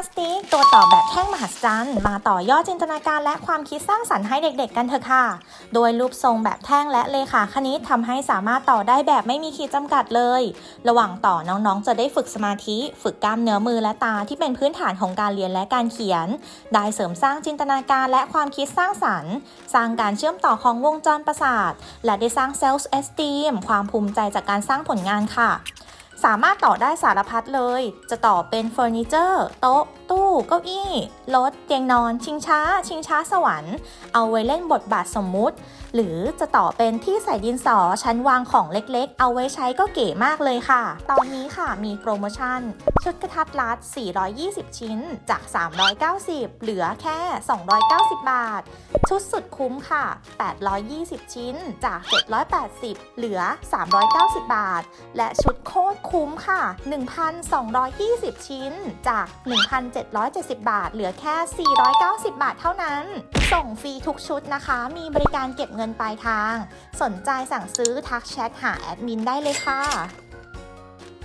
าสติกตัวต่อแบบแท่งมหัศจรรย์ มาต่อยอดจินตนาการและความคิดสร้างสรรค์ให้เด็กๆกันเถอะค่ะ โดยรูปทรงแบบแท่งและเลขาคณิตทำให้สามารถต่อได้แบบไม่มีขีดจำกัดเลย ระหว่างต่อน้องๆ จะได้ฝึกสมาธิ ฝึกกล้ามเนื้อมือและตาที่เป็นพื้นฐานของการเรียนและการเขียน ได้เสริมสร้างจินตนาการและความคิดสร้างสรรค์ สร้างการเชื่อมต่อของวงจรประสาท และได้สร้าง self esteem ความภูมิใจจากการสร้างผลงานค่ะ สามารถต่อได้สารพัดเลย จะต่อเป็นเฟอร์นิเจอร์ โต๊ะ ตู้เก้าอี้ รถ เตียงนอน ชิงช้า ชิงช้าสวรรค์ เอาไว้เล่นบทบาทสมมุติ หรือจะต่อเป็นที่ใส่ดินสอชั้นวางของเล็กๆ เอาไว้ใช้ก็เก๋มากเลยค่ะ ตอนนี้ค่ะมีโปรโมชั่น ชุดกระทัดรัด 420 ชิ้นจาก 390 เหลือแค่ 290 บาท ชุดสุดคุ้มค่ะ 820 ชิ้นจาก 780 เหลือ 390 บาท และชุดโคตรคุ้มค่ะ 1,220 ชิ้นจาก 1,770 บาท เหลือแค่ 490 บาทเท่านั้น ส่งฟรีทุกชุดนะคะ มีบริการเก็บเงินปลายทาง สนใจสั่งซื้อทักแชทหาแอดมินได้เลยค่ะ